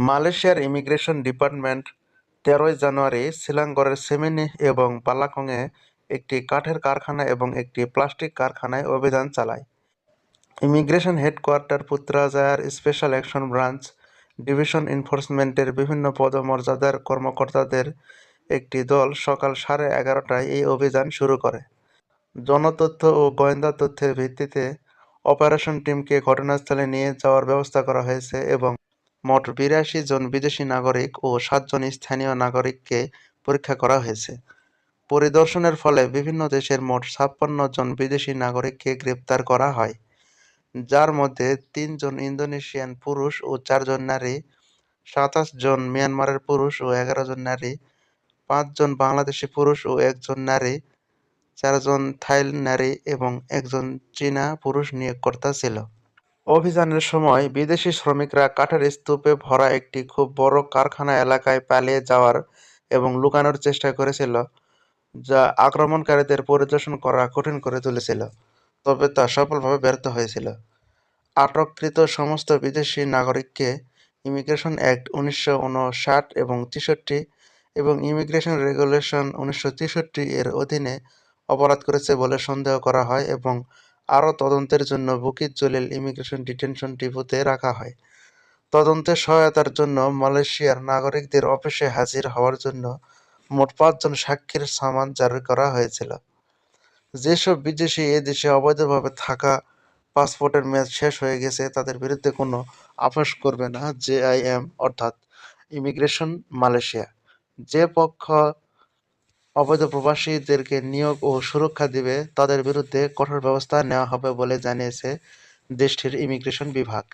মালয়েশিয়ার immigration department তেরোই জানুয়ারি শিলাঙ্গরের সেমিনি এবং পালাকংয়ে একটি কাঠের কারখানা এবং একটি প্লাস্টিক কারখানায় অভিযান চালায়। ইমিগ্রেশন হেডকোয়ার্টার পুত্রাজায়ার স্পেশাল অ্যাকশন ব্রাঞ্চ ডিভিশন এনফোর্সমেন্টের বিভিন্ন পদমর্যাদার কর্মকর্তাদের একটি দল সকাল সাড়ে এগারোটায় এই অভিযান শুরু করে। জনতথ্য ও গোয়েন্দা তথ্যের ভিত্তিতে অপারেশন টিমকে ঘটনাস্থলে নিয়ে যাওয়ার ব্যবস্থা করা হয়েছে এবং মোট বিরাশি জন বিদেশি নাগরিক ও সাতজন স্থানীয় নাগরিককে পরীক্ষা করা হয়েছে। পরিদর্শনের ফলে বিভিন্ন দেশের মোট ছাপ্পান্ন জন বিদেশি নাগরিককে গ্রেপ্তার করা হয়, যার মধ্যে তিনজন ইন্দোনেশিয়ান পুরুষ ও চারজন নারী, সাতাশ জন মিয়ানমারের পুরুষ ও এগারো জন নারী, পাঁচজন বাংলাদেশি পুরুষ ও একজন নারী, চারজন থাই নারী এবং একজন চীনা পুরুষ নিয়োগকর্তা ছিল। অভিযানের সময় বিদেশি শ্রমিকরা কাঠের স্তূপে ভরা একটি খুব বড় কারখানা এলাকায় পালিয়ে যাওয়ার এবং লুকানোর চেষ্টা করেছিল, যা আক্রমণকারীদের পরিদর্শন করা কঠিন করে তুলেছিল, তবে তা সফলভাবে ব্যর্থ হয়েছিল। আটককৃত সমস্ত বিদেশি নাগরিককে ইমিগ্রেশন অ্যাক্ট উনিশশো ঊনষাট এবং তেষট্টি এবং ইমিগ্রেশন রেগুলেশন উনিশশো তেষট্টি এর অধীনে অপরাধ করেছে বলে সন্দেহ করা হয় এবং আরও তদন্তের জন্য বুকিত জলিল ইমিগ্রেশন ডিটেনশন ডিপোতে রাখা হয়। তদন্তে সহায়তার জন্য মালয়েশিয়ার নাগরিকদের অফিসে হাজির হওয়ার জন্য মোট পাঁচজন সাক্ষীর সামান জারি করা হয়েছিল। যেসব বিদেশি এ দেশে অবৈধভাবে থাকা পাসপোর্টের মেয়াদ শেষ হয়ে গেছে, তাদের বিরুদ্ধে কোনো আপোষ করবে না জেআইএম অর্থাৎ ইমিগ্রেশন মালয়েশিয়া। যে পক্ষ অবৈধ প্রবাসীদেরকে নিয়োগ ও সুরক্ষা দিবে, তাদের বিরুদ্ধে কঠোর ব্যবস্থা নেওয়া হবে বলে জানিয়েছে দেশটির ইমিগ্রেশন বিভাগ।